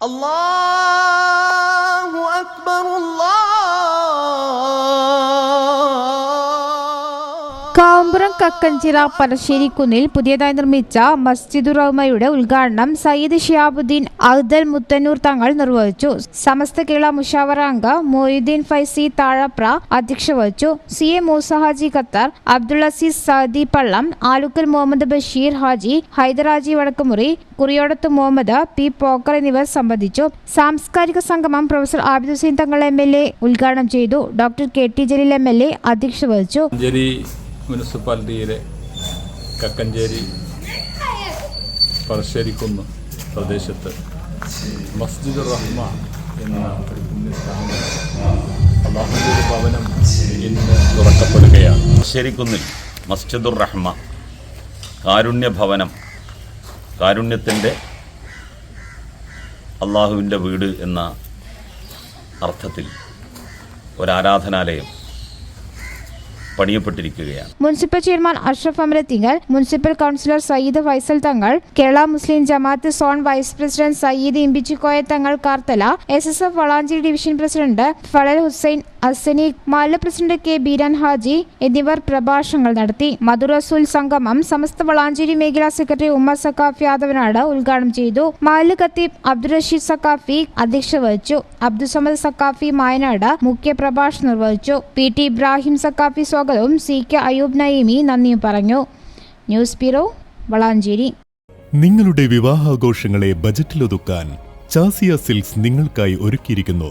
Allah Kavumpuram കക്കഞ്ചിറ പറശ്ശേരിക്കുന്നിൽ പുതിയതായി നിർമ്മിച്ച മസ്ജിദുർ റഹ്മയുടെ ഉദ്ഘാടനം സയ്യിദ് ഷിയാബുദ്ദീൻ അഹ്ദൽ മുത്തന്നൂർ തങ്ങൾ നിർവഹിച്ചു. സമസ്ത കേരള മുഷാവറ അംഗ മൊയ്തീൻ ഫൈസി താഴപ്ര അധ്യക്ഷ വഹിച്ചു. C A Moosa Haji Qatar Abdul Azeez Saadi Pallam Alukkal Muhammad Basheer Haji Haidarhaji Vadakkumuri Kuriyodath Muhammad P Pokkar എന്നിവർ സംബന്ധിച്ചു. സാംസ്കാരിക സംഗമം professor Abid Hussain Thangal M L A ഉദ്ഘാടനം ചെയ്തു. Doctor K T Jaleel M L A അധ്യക്ഷ വഹിച്ചു. മുനിസിപ്പാലിറ്റിയിലെ കക്കഞ്ചേരി പറശ്ശേരിക്കുന്ന് പ്രദേശത്ത് മസ്ജിദ് റഹ്മ എന്ന അള്ളാഹുവിന്റെ ഭവനം ഇന്ന് തുറക്കപ്പെടുകയാണ്. പറശ്ശേരിക്കുന്നിൽ മസ്ജിദുർ റഹ്മ കാരുണ്യ ഭവനം കാരുണ്യത്തിന്റെ അള്ളാഹുവിന്റെ വീട് എന്ന അർത്ഥത്തിൽ ഒരാരാധനാലയം പണിയപ്പെട്ടിരിക്കുകയാണ്. Municipal chairman Ashraf Amarathingal municipal councillor Sayyid Faisal Thangal Kerala Muslim Jamaat zone vice president Sayyid Imbichikoya Thangal Karthala S S F Valanchery division president Fazal Hussain Asani Mala president K Beeran Haji എന്നിവർ പ്രഭാഷണങ്ങൾ നടത്തി. മധുറസൂൽ സംഗമം സമസ്ത വളാഞ്ചേരി മേഖലാ secretary Ummer Saqafi യാദവനാട് ഉദ്ഘാടനം ചെയ്തു. മാല ഖത്തീബ് അബ്ദുൾ റഷീദ് സക്കാഫി അധ്യക്ഷ വഹിച്ചു. അബ്ദുസമദ് സക്കാഫി മായനാട് മുഖ്യ പ്രഭാഷണം നിർവഹിച്ചു. പി ടി ഇബ്രാഹിം സക്കാഫി സ്വാഗതവും സി കെ അയൂബ് നയീമി നന്ദിയും പറഞ്ഞു. News bureau Valanchery. നിങ്ങളുടെ വിവാഹാഘോഷങ്ങളെ ബജറ്റിലൊതുക്കാൻ ചാസിയ സിൽക്സ് നിങ്ങൾക്കായി ഒരുക്കിയിരിക്കുന്നു.